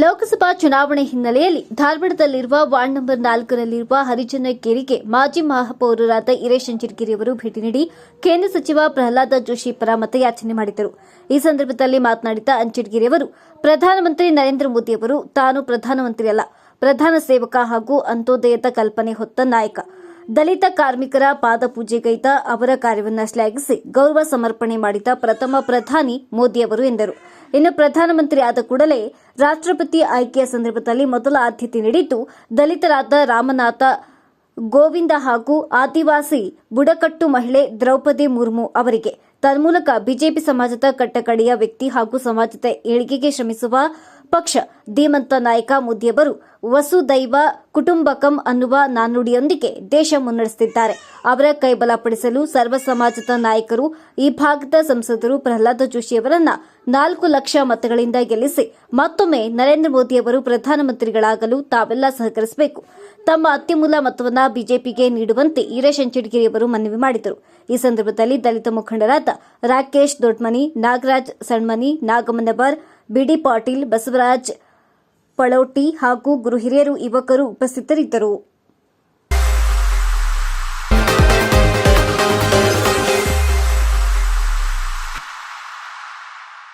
ಲೋಕಸಭಾ ಚುನಾವಣೆ ಹಿನ್ನೆಲೆಯಲ್ಲಿ ಧಾರವಾಡದಲ್ಲಿರುವ ward number ನಾಲ್ಕರಲ್ಲಿರುವ ಹರಿಜನ ಕೇರಿಗೆ ಮಾಜಿ ಮಹಾಪೌರರಾದ ಇರೇಶ್ ಅಂಜಿರ್ಗಿರಿ ಅವರು ಭೇಟಿ ನೀಡಿ ಕೇಂದ್ರ ಸಚಿವ ಪ್ರಹ್ಲಾದ ಜೋಶಿ ಪರ ಮತಯಾಚನೆ ಮಾಡಿದರು. ಈ ಸಂದರ್ಭದಲ್ಲಿ ಮಾತನಾಡಿದ ಅಂಚಿಡ್ಗಿರಿ ಅವರು, ಪ್ರಧಾನಮಂತ್ರಿ ನರೇಂದ್ರ ಮೋದಿ ಅವರು ತಾನು ಪ್ರಧಾನಮಂತ್ರಿ ಅಲ್ಲ ಪ್ರಧಾನ ಸೇವಕ ಹಾಗೂ ಅಂತ್ಯೋದಯದ ಕಲ್ಪನೆ ಹೊತ್ತ ನಾಯಕ. ದಲಿತ ಕಾರ್ಮಿಕರ ಪಾದಪೂಜೆಗೈತ ಅವರ ಕಾರ್ಯವನ್ನು ಶ್ಲಾಘಿಸಿ ಗೌರವ ಸಮರ್ಪಣೆ ಮಾಡಿದ ಪ್ರಥಮ ಪ್ರಧಾನಿ ಮೋದಿ ಅವರು ಎಂದರು. ಇನ್ನು ಪ್ರಧಾನಮಂತ್ರಿ ಆದ ಕೂಡಲೇ ರಾಷ್ಟ್ರಪತಿ ಆಯ್ಕೆಯ ಸಂದರ್ಭದಲ್ಲಿ ಮೊದಲ ಆದ್ಯತೆ ನೀಡಿದ್ದು, ದಲಿತರಾದ ರಾಮನಾಥ ಗೋವಿಂದ ಹಾಗೂ ಆದಿವಾಸಿ ಬುಡಕಟ್ಟು ಮಹಿಳೆ ದ್ರೌಪದಿ ಮುರ್ಮು ಅವರಿಗೆ ತನ್ಮೂಲಕ ಬಿಜೆಪಿ ಸಮಾಜದ ಕಟ್ಟಕಡೆಯ ವ್ಯಕ್ತಿ ಹಾಗೂ ಸಮಾಜದ ಏಳಿಗೆಗೆ ಶ್ರಮಿಸುವ ಪಕ್ಷ ಧೀಮಂತ ನಾಯಕ ಮೋದಿಯವರು ವಸುದೈವ ಕುಟುಂಬಕಂ ಅನ್ನುವ ನಾನುಡಿಯೊಂದಿಗೆ ದೇಶ ಮುನ್ನಡೆಸುತ್ತಿದ್ದಾರೆ ಅವರ ಕೈಬಲಪಡಿಸಲು ಸರ್ವ ಸಮಾಜದ ನಾಯಕರು, ಈ ಭಾಗದ ಸಂಸದರು ಪ್ರಹ್ಲಾದ ಜೋಶಿ ಅವರನ್ನ ನಾಲ್ಕು ಲಕ್ಷ ಮತಗಳಿಂದ ಗೆಲ್ಲಿಸಿ ಮತ್ತೊಮ್ಮೆ ನರೇಂದ್ರ ಮೋದಿ ಅವರು ಪ್ರಧಾನಮಂತ್ರಿಗಳಾಗಲು ತಾವೆಲ್ಲ ಸಹಕರಿಸಬೇಕು. ತಮ್ಮ ಅತ್ಯಮೂಲ ಮತವನ್ನ ಬಿಜೆಪಿಗೆ ನೀಡುವಂತೆ ಈರೇಶನ್ ಚಿಡ್ಗಿರಿ ಅವರು ಮನವಿ ಮಾಡಿದರು. ಈ ಸಂದರ್ಭದಲ್ಲಿ ದಲಿತ ಮುಖಂಡರಾದ ರಾಕೇಶ್ ದೊಡ್ಮನಿ, ನಾಗರಾಜ್ ಸಣ್ಮನಿ, ನಾಗಮನಬರ್ ಬಿಡಿ ಪಾಟೀಲ್ ಬಸವರಾಜ್ ಪಳೋಟಿ ಹಾಗೂ ಗುರು ಹಿರಿಯರು ಯುವಕರು ಉಪಸ್ಥಿತರಿದ್ದರು.